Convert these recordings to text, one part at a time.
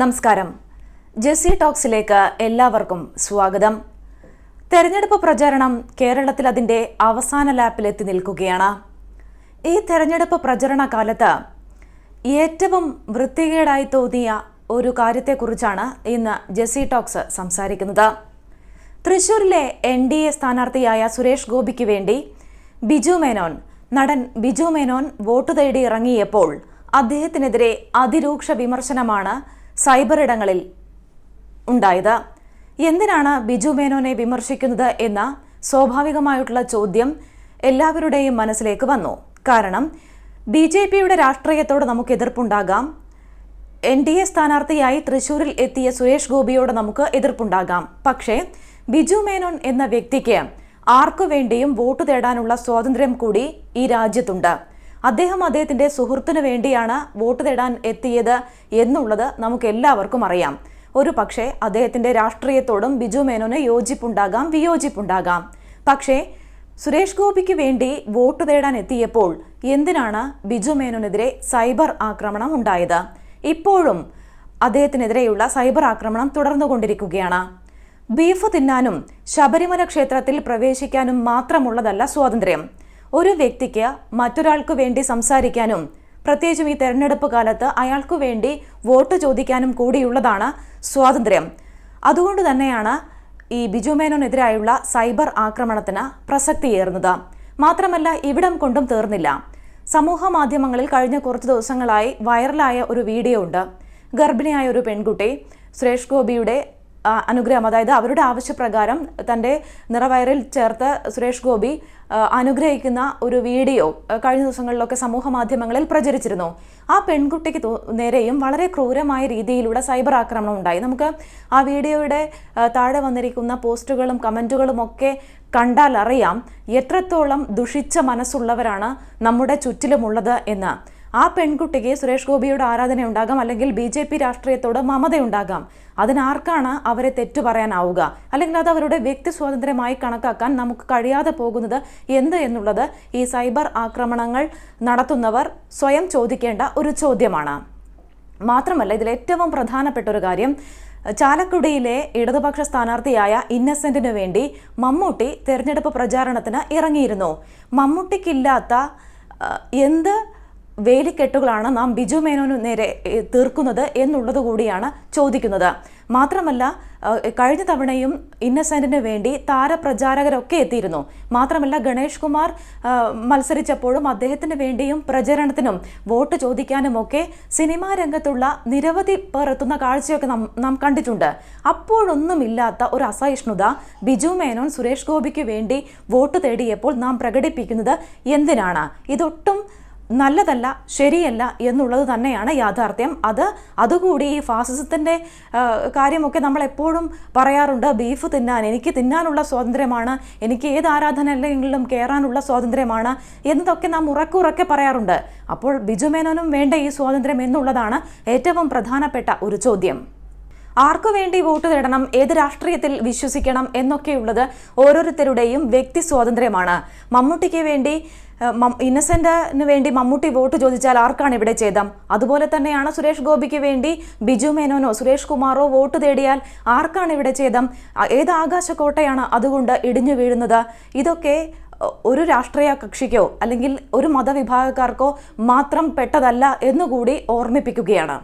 നമസ്കാരം. ജെസ്സി ടോക്സിലേക്ക് എല്ലാവർക്കും സ്വാഗതം. തെരഞ്ഞെടുപ്പ് പ്രചാരണം കേരളത്തിൽ അതിന്റെ അവസാന ലാപ്പിലെത്തി നിൽക്കുകയാണ്. ഈ തെരഞ്ഞെടുപ്പ് പ്രചരണ കാലത്ത് ഏറ്റവും വൃത്തികേടായി തോന്നിയ ഒരു കാര്യത്തെക്കുറിച്ചാണ് ഇന്ന് ജെസ്സി ടോക്സ് സംസാരിക്കുന്നത്. തൃശൂരിലെ എൻ ഡി എ സ്ഥാനാർത്ഥിയായ സുരേഷ് ഗോപിക്ക് വേണ്ടി ബിജു മേനോൻ നടൻ ബിജു മേനോൻ വോട്ട് തേടി ഇറങ്ങിയപ്പോൾ അദ്ദേഹത്തിനെതിരെ അതിരൂക്ഷ വിമർശനമാണ് സൈബർ ഇടങ്ങളിൽ ഉണ്ടായത്. എന്തിനാണ് ബിജു മേനോനെ വിമർശിക്കുന്നത് എന്ന സ്വാഭാവികമായിട്ടുള്ള ചോദ്യം എല്ലാവരുടെയും മനസ്സിലേക്ക് വന്നു. കാരണം ബി ജെ പിയുടെ രാഷ്ട്രീയത്തോട് നമുക്ക് എതിർപ്പുണ്ടാകാം. എൻ ഡി എ സ്ഥാനാർത്ഥിയായി തൃശൂരിൽ എത്തിയ സുരേഷ് ഗോപിയോട് നമുക്ക് എതിർപ്പുണ്ടാകാം. പക്ഷേ ബിജു മേനോൻ എന്ന വ്യക്തിക്ക് ആർക്കു വേണ്ടിയും വോട്ട് തേടാനുള്ള സ്വാതന്ത്ര്യം കൂടി ഈ രാജ്യത്തുണ്ട്. അദ്ദേഹം അദ്ദേഹത്തിന്റെ സുഹൃത്തിനു വേണ്ടിയാണ് വോട്ട് തേടാൻ എത്തിയത് എന്നുള്ളത് നമുക്ക് എല്ലാവർക്കും അറിയാം. ഒരു പക്ഷേ അദ്ദേഹത്തിന്റെ രാഷ്ട്രീയത്തോടും ബിജു മേനോന് യോജിപ്പുണ്ടാകാം വിയോജിപ്പുണ്ടാകാം. പക്ഷേ സുരേഷ് ഗോപിക്ക് വേണ്ടി വോട്ട് തേടാൻ എത്തിയപ്പോൾ എന്തിനാണ് ബിജു മേനോനെതിരെ സൈബർ ആക്രമണം ഉണ്ടായത്? ഇപ്പോഴും അദ്ദേഹത്തിനെതിരെയുള്ള സൈബർ ആക്രമണം തുടർന്നുകൊണ്ടിരിക്കുകയാണ്. ബീഫ് തിന്നാനും ശബരിമല ക്ഷേത്രത്തിൽ പ്രവേശിക്കാനും മാത്രമുള്ളതല്ല സ്വാതന്ത്ര്യം. ഒരു വ്യക്തിക്ക് മറ്റൊരാൾക്ക് വേണ്ടി സംസാരിക്കാനും പ്രത്യേകിച്ചും ഈ തെരഞ്ഞെടുപ്പ് കാലത്ത് അയാൾക്കു വേണ്ടി വോട്ട് ചോദിക്കാനും കൂടിയുള്ളതാണ് സ്വാതന്ത്ര്യം. അതുകൊണ്ട് തന്നെയാണ് ഈ ബിജു മേനോനെതിരായുള്ള സൈബർ ആക്രമണത്തിന് പ്രസക്തിയേറുന്നത് മാത്രമല്ല ഇവിടം കൊണ്ടും തീർന്നില്ല. സമൂഹ മാധ്യമങ്ങളിൽ കഴിഞ്ഞ കുറച്ച് ദിവസങ്ങളായി വൈറലായ ഒരു വീഡിയോ ഉണ്ട്. ഗർഭിണിയായ ഒരു പെൺകുട്ടി സുരേഷ് ഗോപിയുടെ അനുഗ്രഹം അതായത് അവരുടെ ആവശ്യപ്രകാരം തന്റെ നിറവയറിൽ ചേർത്ത് സുരേഷ് ഗോപി അനുഗ്രഹിക്കുന്ന ഒരു വീഡിയോ കഴിഞ്ഞ ദിവസങ്ങളിലൊക്കെ സമൂഹ മാധ്യമങ്ങളിൽ പ്രചരിച്ചിരുന്നു. ആ പെൺകുട്ടിക്ക് നേരെയും വളരെ ക്രൂരമായ രീതിയിലൂടെ സൈബർ ആക്രമണം ഉണ്ടായി. നമുക്ക് ആ വീഡിയോയുടെ താഴെ വന്നിരിക്കുന്ന പോസ്റ്റുകളും കമന്റുകളും ഒക്കെ കണ്ടാൽ അറിയാം എത്രത്തോളം ദുഷിച്ച മനസ്സുള്ളവരാണ് നമ്മുടെ ചുറ്റിലുമുള്ളത് എന്ന്. ആ പെൺകുട്ടിക്ക് സുരേഷ് ഗോപിയുടെ ആരാധന ഉണ്ടാകാം അല്ലെങ്കിൽ ബി ജെ പി രാഷ്ട്രീയത്തോട് മമതയുണ്ടാകാം. അതിനാർക്കാണ് അവരെ തെറ്റു പറയാനാവുക? അല്ലെങ്കിൽ അത് അവരുടെ വ്യക്തി സ്വാതന്ത്ര്യമായി കണക്കാക്കാൻ നമുക്ക് കഴിയാതെ പോകുന്നത് എന്ത് എന്നുള്ളത് ഈ സൈബർ ആക്രമണങ്ങൾ നടത്തുന്നവർ സ്വയം ചോദിക്കേണ്ട ഒരു ചോദ്യമാണ്. മാത്രമല്ല ഇതിൽ ഏറ്റവും പ്രധാനപ്പെട്ട ഒരു കാര്യം ചാലക്കുടിയിലെ ഇടതുപക്ഷ സ്ഥാനാർത്ഥിയായ ഇന്നസെന്റിനു വേണ്ടി മമ്മൂട്ടി തെരഞ്ഞെടുപ്പ് പ്രചാരണത്തിന് ഇറങ്ങിയിരുന്നു. മമ്മൂട്ടിക്കില്ലാത്ത എന്ത് വേലിക്കെട്ടുകളാണ് നാം ബിജു മേനോനു നേരെ തീർക്കുന്നത് എന്നുള്ളത് കൂടിയാണ് ചോദിക്കുന്നത്. മാത്രമല്ല കഴിഞ്ഞ തവണയും ഇന്നസെന്റിന് വേണ്ടി താരപ്രചാരകരൊക്കെ എത്തിയിരുന്നു. മാത്രമല്ല ഗണേഷ് കുമാർ മത്സരിച്ചപ്പോഴും അദ്ദേഹത്തിന് വേണ്ടിയും പ്രചരണത്തിനും വോട്ട് ചോദിക്കാനുമൊക്കെ സിനിമാ രംഗത്തുള്ള നിരവധി പേർ എത്തുന്ന കാഴ്ചയൊക്കെ നാം നാം കണ്ടിട്ടുണ്ട്. അപ്പോഴൊന്നുമില്ലാത്ത ഒരു അസഹിഷ്ണുത ബിജു മേനോൻ സുരേഷ് ഗോപിക്ക് വേണ്ടി വോട്ട് തേടിയപ്പോൾ നാം പ്രകടിപ്പിക്കുന്നത് എന്തിനാണ്? ഇതൊട്ടും നല്ലതല്ല ശരിയല്ല എന്നുള്ളത് തന്നെയാണ് യാഥാർത്ഥ്യം. അത് അതുകൂടി ഈ ഫാസിസത്തിന്റെ കാര്യമൊക്കെ നമ്മൾ എപ്പോഴും പറയാറുണ്ട്. ബീഫ് തിന്നാൻ എനിക്ക് തിന്നാനുള്ള സ്വാതന്ത്ര്യമാണ് എനിക്ക് ഏത് ആരാധനയിലെങ്കിലും കയറാനുള്ള സ്വാതന്ത്ര്യമാണ് എന്നതൊക്കെ നാം ഉറക്കുറക്കെ പറയാറുണ്ട്. അപ്പോൾ ബിജുമേനോനും വേണ്ട ഈ സ്വാതന്ത്ര്യം എന്നുള്ളതാണ് ഏറ്റവും പ്രധാനപ്പെട്ട ഒരു ചോദ്യം. ആർക്കു വേണ്ടി വോട്ട് തേടണം ഏത് രാഷ്ട്രീയത്തിൽ വിശ്വസിക്കണം എന്നൊക്കെയുള്ളത് ഓരോരുത്തരുടെയും വ്യക്തി സ്വാതന്ത്ര്യമാണ്. മമ്മൂട്ടിക്ക് വേണ്ടി ഇന്നസെന്റിന് വേണ്ടി മമ്മൂട്ടി വോട്ട് ചോദിച്ചാൽ ആർക്കാണ് ഇവിടെ ഛേദം? അതുപോലെ തന്നെയാണ് സുരേഷ് ഗോപിക്ക് വേണ്ടി ബിജു മേനോനോ സുരേഷ് കുമാറോ വോട്ട് തേടിയാൽ ആർക്കാണ് ഇവിടെ ഛേദം? ഏത് ആകാശക്കോട്ടയാണ് അതുകൊണ്ട് ഇടിഞ്ഞു വീഴുന്നത്? ഇതൊക്കെ ഒരു രാഷ്ട്രീയ കക്ഷിക്കോ അല്ലെങ്കിൽ ഒരു മതവിഭാഗക്കാർക്കോ മാത്രം പെട്ടതല്ല എന്നുകൂടി ഓർമ്മിപ്പിക്കുകയാണ്.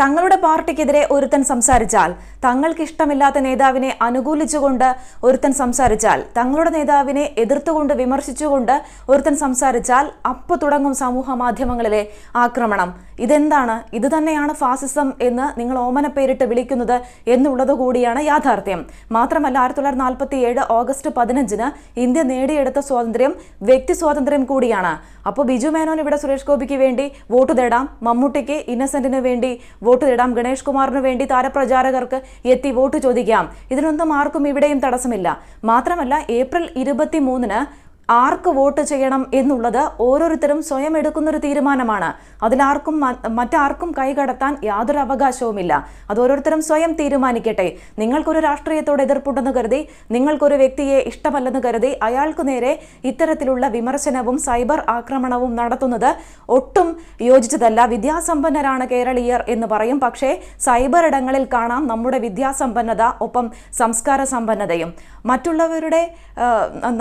തങ്ങളുടെ പാർട്ടിക്കെതിരെ ഒരുത്തൻ സംസാരിച്ചാൽ തങ്ങൾക്ക് ഇഷ്ടമില്ലാത്ത നേതാവിനെ അനുകൂലിച്ചുകൊണ്ട് ഒരുത്തൻ സംസാരിച്ചാൽ തങ്ങളുടെ നേതാവിനെ എതിർത്തുകൊണ്ട് വിമർശിച്ചുകൊണ്ട് ഒരുത്തൻ സംസാരിച്ചാൽ അപ്പോൾ തുടങ്ങും സമൂഹ മാധ്യമങ്ങളിലെ ആക്രമണം. ഇതെന്താണ്? ഇത് തന്നെയാണ് ഫാസിസം എന്ന് നിങ്ങൾ ഓമന പേരിട്ട് വിളിക്കുന്നത് എന്നുള്ളത് കൂടിയാണ് യാഥാർത്ഥ്യം. മാത്രമല്ല ആയിരത്തി തൊള്ളായിരത്തി നാൽപ്പത്തി ഏഴ് ഓഗസ്റ്റ് പതിനഞ്ചിന് ഇന്ത്യ നേടിയെടുത്ത സ്വാതന്ത്ര്യം വ്യക്തി സ്വാതന്ത്ര്യം കൂടിയാണ്. അപ്പോൾ ബിജു മേനോൻ ഇവിടെ സുരേഷ് ഗോപിക്ക് വേണ്ടി വോട്ട് തേടാം മമ്മൂട്ടിക്ക് ഇന്നസെന്റിന് വേണ്ടി വോട്ട് തേടാം ഗണേഷ് കുമാറിനു വേണ്ടി താരപ്രചാരകർക്ക് എത്തി വോട്ട് ചോദിക്കാം. ഇതിനൊന്നും ആർക്കും ഇവിടെയും തടസ്സമില്ല. മാത്രമല്ല ഏപ്രിൽ ഇരുപത്തി മൂന്നിന് ആർക്ക് വോട്ട് ചെയ്യണം എന്നുള്ളത് ഓരോരുത്തരും സ്വയം എടുക്കുന്ന ഒരു തീരുമാനമാണ് അതിലാർക്കും മറ്റാർക്കും കൈകടത്താൻ യാതൊരു അവകാശവുമില്ല. അത് ഓരോരുത്തരും സ്വയം തീരുമാനിക്കട്ടെ. നിങ്ങൾക്കൊരു രാഷ്ട്രീയത്തോട് എതിർപ്പുണ്ടെന്ന് കരുതി നിങ്ങൾക്കൊരു വ്യക്തിയെ ഇഷ്ടമല്ലെന്ന് കരുതി അയാൾക്കു നേരെ ഇത്തരത്തിലുള്ള വിമർശനവും സൈബർ ആക്രമണവും നടത്തുന്നത് ഒട്ടും യോജിച്ചതല്ല. വിദ്യാസമ്പന്നരാണ് കേരളീയർ എന്ന് പറയും. പക്ഷേ സൈബർ ഇടങ്ങളിൽ കാണാം നമ്മുടെ വിദ്യാസമ്പന്നത ഒപ്പം സംസ്കാര സമ്പന്നതയും മറ്റുള്ളവരുടെ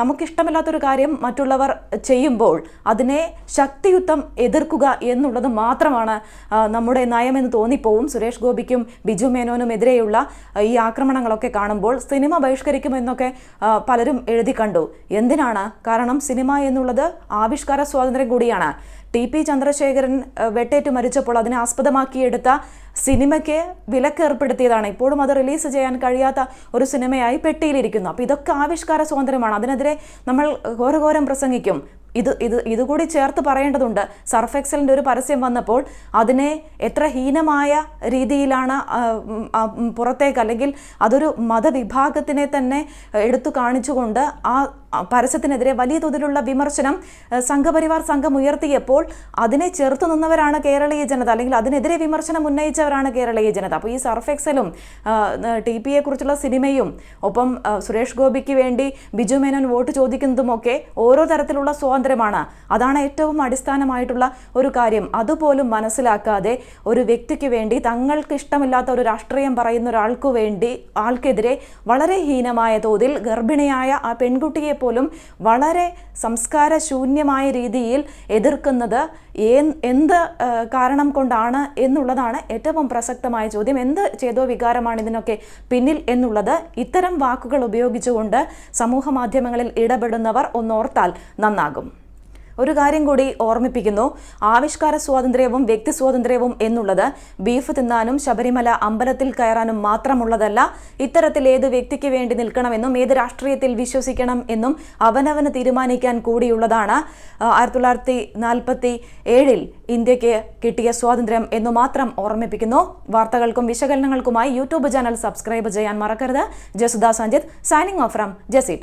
നമുക്കിഷ്ടമില്ലാത്തൊരു കാര്യം മറ്റുള്ളവർ ചെയ്യുമ്പോൾ അതിനെ ശക്തിയുക്തം എതിർക്കുക എന്നുള്ളത് മാത്രമാണ് നമ്മുടെ നയമെന്ന് തോന്നിപ്പോവും. സുരേഷ് ഗോപിക്കും ബിജു മേനോനും എതിരെയുള്ള ഈ ആക്രമണങ്ങളൊക്കെ കാണുമ്പോൾ സിനിമ ബഹിഷ്കരിക്കുമെന്നൊക്കെ പലരും എഴുതി കണ്ടു. എന്തിനാണ്? കാരണം സിനിമ എന്നുള്ളത് ആവിഷ്കാര സ്വാതന്ത്ര്യം കൂടിയാണ്. ടി പി ചന്ദ്രശേഖരൻ വെട്ടേറ്റ് മരിച്ചപ്പോൾ അതിനെ ആസ്പദമാക്കിയെടുത്ത സിനിമയ്ക്ക് വിലക്ക് ഏർപ്പെടുത്തിയതാണ്. ഇപ്പോഴും അത് റിലീസ് ചെയ്യാൻ കഴിയാത്ത ഒരു സിനിമയായി പെട്ടിയിലിരിക്കുന്നു. അപ്പോൾ ഇതൊക്കെ ആവിഷ്കാര സ്വാതന്ത്ര്യമാണ്. അതിനെതിരെ നമ്മൾ ഘോരഘോരം പ്രസംഗിക്കും. ഇത് ഇത് ഇതുകൂടി ചേർത്ത് പറയേണ്ടതുണ്ട്. സർഫ് എക്സലിന്റെ ഒരു പരസ്യം വന്നപ്പോൾ അതിനെ എത്ര ഹീനമായ രീതിയിലാണ് പുറത്തേക്ക് അല്ലെങ്കിൽ അതൊരു മതവിഭാഗത്തിനെ തന്നെ എടുത്തു കാണിച്ചുകൊണ്ട് ആ പരസ്യത്തിനെതിരെ വലിയ തോതിലുള്ള വിമർശനം സംഘപരിവാർ സംഘം ഉയർത്തിയപ്പോൾ അതിനെ ചെറുത്തു നിന്നവരാണ് കേരളീയ ജനത അല്ലെങ്കിൽ അതിനെതിരെ വിമർശനം ഉന്നയിച്ചവരാണ് കേരളീയ ജനത. അപ്പോൾ ഈ സർഫെക്സലും ടി പി കുറിച്ചുള്ള സിനിമയും ഒപ്പം സുരേഷ് ഗോപിക്ക് വേണ്ടി ബിജു മേനോൻ വോട്ട് ചോദിക്കുന്നതുമൊക്കെ ഓരോ തരത്തിലുള്ള സ്വാതന്ത്ര്യമാണ്. അതാണ് ഏറ്റവും അടിസ്ഥാനമായിട്ടുള്ള ഒരു കാര്യം. അതുപോലും മനസ്സിലാക്കാതെ ഒരു വ്യക്തിക്ക് വേണ്ടി തങ്ങൾക്ക് ഇഷ്ടമില്ലാത്ത ഒരു രാഷ്ട്രീയം പറയുന്ന ഒരാൾക്കു വേണ്ടി ആൾക്കെതിരെ വളരെ ഹീനമായ തോതിൽ ഗർഭിണിയായ ആ പെൺകുട്ടിയെ പോലും വളരെ സംസ്കാരശൂന്യമായ രീതിയിൽ എതിർക്കുന്നത് എന്ത് കാരണം കൊണ്ടാണ് എന്നുള്ളതാണ് ഏറ്റവും പ്രസക്തമായ ചോദ്യം. എന്ത് ചെയ്തോ വികാരമാണ് ഇതിനൊക്കെ പിന്നിൽ എന്നുള്ളത് ഇത്തരം വാക്കുകൾ ഉപയോഗിച്ചുകൊണ്ട് സമൂഹ മാധ്യമങ്ങളിൽ ഇടപെടുന്നവർ ഒന്നോർത്താൽ നന്നാകും. ഒരു കാര്യം കൂടി ഓർമ്മിപ്പിക്കുന്നു. ആവിഷ്കാര സ്വാതന്ത്ര്യവും വ്യക്തി സ്വാതന്ത്ര്യവും എന്നുള്ളത് ബീഫ് തിന്നാനും ശബരിമല അമ്പലത്തിൽ കയറാനും മാത്രമുള്ളതല്ല ഇത്തരത്തിൽ ഏത് വ്യക്തിക്ക് വേണ്ടി നിൽക്കണമെന്നും ഏത് രാഷ്ട്രീയത്തിൽ വിശ്വസിക്കണം എന്നും അവനവന് തീരുമാനിക്കാൻ കൂടിയുള്ളതാണ്. ആയിരത്തി തൊള്ളായിരത്തി നാൽപ്പത്തി ഏഴിൽ ഇന്ത്യയ്ക്ക് കിട്ടിയ സ്വാതന്ത്ര്യം എന്നു മാത്രം ഓർമ്മിപ്പിക്കുന്നു. വാർത്തകൾക്കും വിശകലനങ്ങൾക്കുമായി യൂട്യൂബ് ചാനൽ സബ്സ്ക്രൈബ് ചെയ്യാൻ മറക്കരുത്. ജസുദാ സഞ്ജിത് സൈനിങ് ഓഫ് ഫ്രം ജസി